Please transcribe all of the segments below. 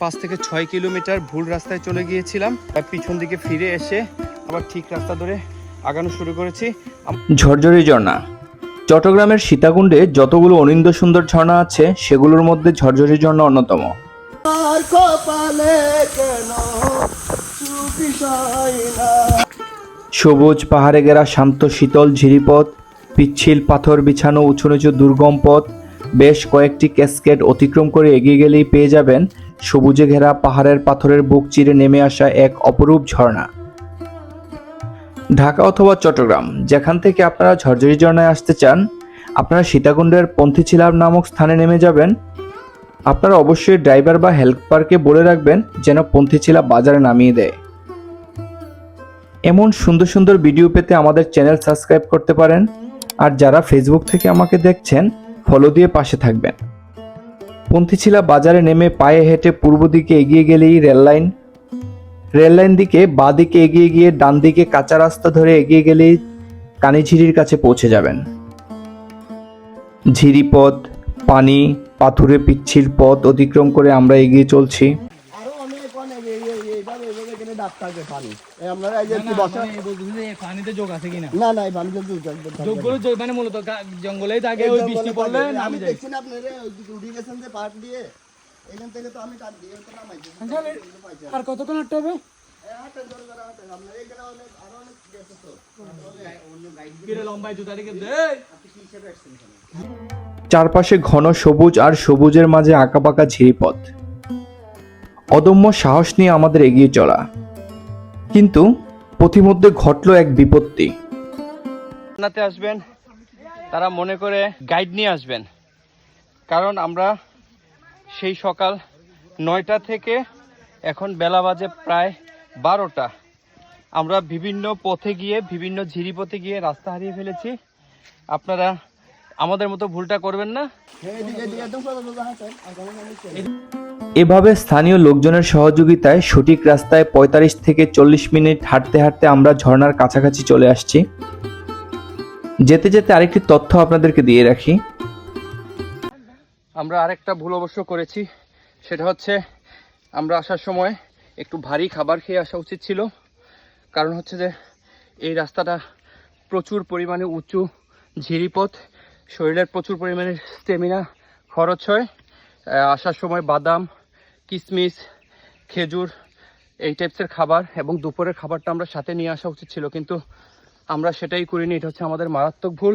পাঁচ থেকে ছয় কিলোমিটার ভুল রাস্তায় চলে গিয়েছিলাম আর পিছন দিকে ফিরে এসে আবার ঠিক রাস্তা ধরে আগানো শুরু করেছি। ঝরঝরি ঝর্ণা। চট্টগ্রামের সীতাকুণ্ডে যতগুলো অনিন্দ সুন্দর ঝর্ণা আছে সেগুলোর মধ্যে ঝরঝরি ঝর্ণা অন্যতম। সবুজ পাহাড়ে ঘেরা শান্ত শীতল ঝিরিপথ পিচ্ছিল পাথর বিছানো উঁচু নিচু দুর্গম পথ বেশ কয়েকটি ক্যাসকেড অতিক্রম করে এগিয়ে গেলেই পেয়ে যাবেন সবুজে ঘেরা পাহাড়ের পাথরের বুক চিরে নেমে আসা এক অপরূপ ঝর্ণা। ঢাকা অথবা চট্টগ্রাম, যেখান থেকে আপনারা ঝরঝরি ঝর্ণায় আসতে চান, আপনারা সীতাকুণ্ডের পন্থীছিলাম নামক স্থানে নেমে যাবেন। আপনারা অবশ্যই ড্রাইভার বা হেল্পারকে বলে রাখবেন যেন পন্থীছিলা বাজারে নামিয়ে দেয়। এমন সুন্দর সুন্দর ভিডিও পেতে আমাদের চ্যানেল সাবস্ক্রাইব করতে পারেন। আর যারা ফেসবুক থেকে আমাকে দেখছেন ফলো দিয়ে পাশে থাকবেন। পন্থীছিলা বাজারে নেমে পায়ে হেঁটে পূর্ব দিকে এগিয়ে গেলেই রেললাইন রেললাইন দিকে বাঁ দিকে এগিয়ে গিয়ে ডান দিকে কাঁচা রাস্তা ধরে এগিয়ে গেলেই কানিঝিরির কাছে পৌঁছে যাবেন। ঝিরিপথ, পানি, পাথুরে পিচ্ছিল পথ অতিক্রম করে আমরা এগিয়ে চলছি আরও অনেক অনেক এই এই এইভাবে এইভাবে থাকে পানি। এই আপনারা এই যে কি বসা পানিতে যোগ আছে কিনা? না না এই পানি জলদি যোগগুলো যোগ- মানে মূলত জঙ্গলেই থাকে ওই বৃষ্টি পড়লে আমি দেখছি না আপনারা উঠে গেছেন যে পাট দিয়ে এখান থেকে তো আমি টান দিয়ে তো নামাইছি। আর কতক্ষণ হাঁটতে হবে? আপনারা এখানে অনেক আরও অনেক গেছে তো। কিরে লম্বাই জুতা রেখে দে। চারপাশে ঘন সবুজ আর সবুজের মাঝে আঁকা আঁকাবাঁকা ঝিরিপথ। অদম্য সাহস নিয়ে আমাদের এগিয়ে চলা। কিন্তু পথিমধ্যে ঘটল এক বিপত্তি। ঝর্ণাতে আসবেন, তারা মনে করে গাইড নিয়ে আসবেন। কারণ আমরা সেই সকাল নয়টা থেকে এখন বেলা বাজে প্রায় বারোটা। আমরা বিভিন্ন পথে গিয়ে, বিভিন্ন ঝিরি পথে গিয়ে রাস্তা হারিয়ে ফেলেছি। আপনারা আমাদের মতো ভুলটা করবেন না। এভাবে স্থানীয় লোকজনের সহযোগিতায় সঠিক রাস্তায় পঁয়তাল্লিশ থেকে চল্লিশ মিনিট হাঁটতে হাঁটতে আমরা ঝর্নার কাছাকাছি চলে আসছি। যেতে যেতে আরেকটি তথ্য আপনাদেরকে দিয়ে রাখি। আমরা আরেকটা ভুল অবশ্য করেছি। সেটা হচ্ছে আমরা আসার সময় একটু ভারী খাবার খেয়ে আসা উচিত ছিল। কারণ হচ্ছে যে এই রাস্তাটা প্রচুর পরিমাণে উঁচু ঝিরিপথ শরীরের প্রচুর পরিমাণে স্টেমিনা খরচ হয়। আসার সময় বাদাম কিশমিশ খেজুর, এই টাইপসের খাবার এবং দুপুরের খাবারটা আমরা সাথে নিয়ে আসা উচিত ছিল, কিন্তু আমরা সেটাই করিনি, এটা হচ্ছে আমাদের মারাত্মক ভুল।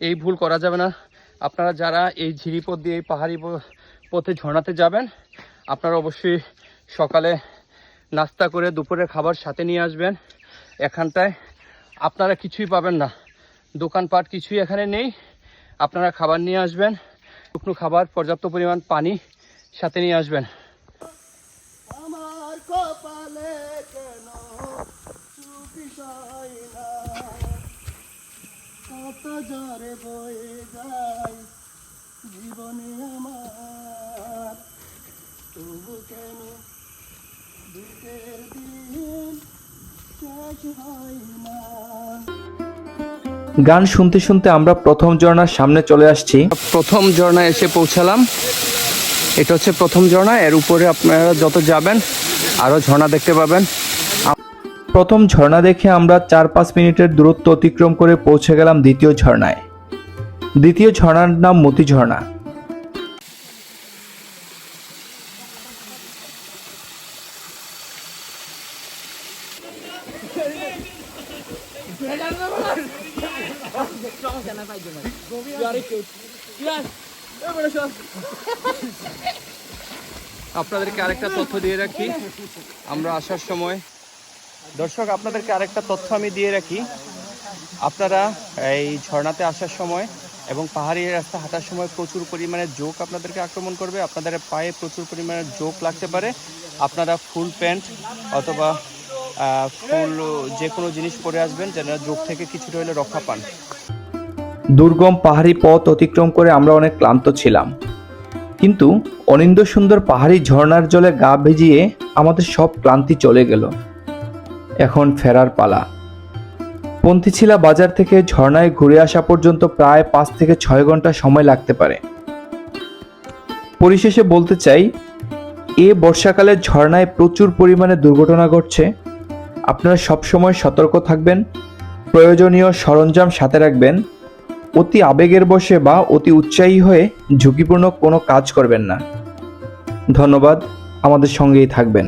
এই ভুল করা যাবে না। আপনারা যারা এই ঝিরিপথ দিয়ে, এই পাহাড়ি পথে ঝর্ণাতে যাবেন, আপনারা অবশ্যই সকালে নাস্তা করে দুপুরের খাবার সাথে নিয়ে আসবেন এখানটায়। আপনারা কিছুই পাবেন না। দোকানপাট কিছুই এখানে নেই। আপনারা খাবার নিয়ে আসবেন, শুকনো খাবার, পর্যাপ্ত পরিমাণ পানি সাথে নিয়ে আসবেন। জীবনে আমার। তবু কেন দুঃখের শেষ হয় না? গান শুনতে শুনতে আমরা প্রথম ঝর্ণার সামনে চলে আসছি। প্রথম ঝর্ণায় এসে পৌঁছালাম। এটা হচ্ছে প্রথম ঝর্ণা এর উপরে আপনারা যত যাবেন আরও ঝর্ণা দেখতে পাবেন। প্রথম ঝর্ণা দেখে আমরা চার পাঁচ মিনিটের দূরত্ব অতিক্রম করে পৌঁছে গেলাম দ্বিতীয় ঝর্ণায়। দ্বিতীয় ঝর্ণার নাম মতি ঝর্ণা। আপনাদেরকে আরেকটা তথ্য দিয়ে রাখি। আমরা আসার সময় দর্শক, আপনাদেরকে আরেকটা তথ্য আমি দিয়ে রাখি। আপনারা এই ঝর্ণাতে আসার সময় এবং পাহাড়ি রাস্তা হাঁটার সময় প্রচুর পরিমাণে জোক আপনাদেরকে আক্রমণ করবে। আপনাদের পায়ে প্রচুর পরিমাণে জোক লাগতে পারে। আপনারা ফুল প্যান্ট অথবা ফুল যে কোনো জিনিস পরে আসবেন যেন জোক থেকে কিছুটা হলে রক্ষা পান। দুর্গম পাহাড়ি পথ অতিক্রম করে আমরা অনেক ক্লান্ত ছিলাম। কিন্তু অনিন্দ সুন্দর পাহাড়ি ঝর্ণার জলে গা ভিজিয়ে আমাদের সব ক্লান্তি চলে গেল। এখন ফেরার পালা। পন্থীছিলা বাজার থেকে ঝর্ণায় ঘুরে আসা পর্যন্ত প্রায় পাঁচ থেকে ছয় ঘণ্টা সময় লাগতে পারে। পরিশেষে বলতে চাই, এ বর্ষাকালে ঝর্ণায় প্রচুর পরিমাণে দুর্ঘটনা ঘটছে। আপনারা সবসময় সতর্ক থাকবেন, প্রয়োজনীয় সরঞ্জাম সাথে রাখবেন অতি আবেগের বসে বা অতি উৎসাহী হয়ে ঝুঁকিপূর্ণ কোনো কাজ করবেন না। ধন্যবাদ, আমাদের সঙ্গেই থাকবেন।